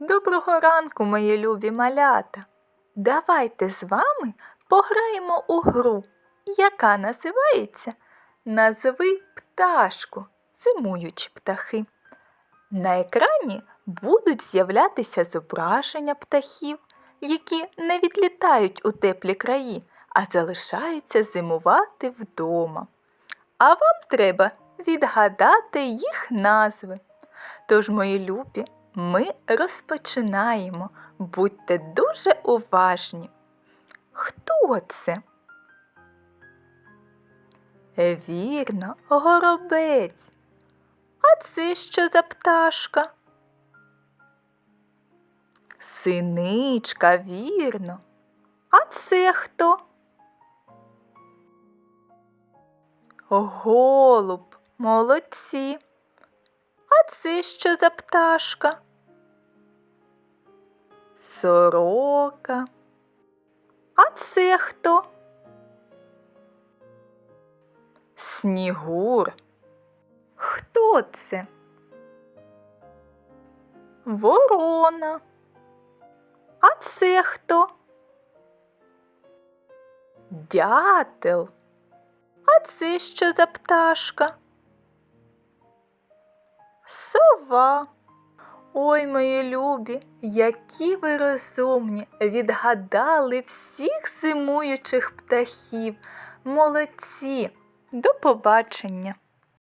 Доброго ранку, мої любі малята. Давайте з вами пограємо у гру, яка називається Назви пташку, зимуючі птахи. На екрані будуть з'являтися зображення птахів, які не відлітають у теплі краї, а залишаються зимувати вдома. А вам треба відгадати їх назви. Тож, мої любі, ми розпочинаємо. Будьте дуже уважні. Хто це? Вірно, горобець. А це що за пташка? Синичка, вірно. А це хто? Голуб, молодці. А це що за пташка? Сорока. А це хто? Снігур. Хто це? Ворона. А це хто? Дятел. А це що за пташка? Сова. Ой, мої любі, які ви розумні, відгадали всіх зимуючих птахів. Молодці. До побачення.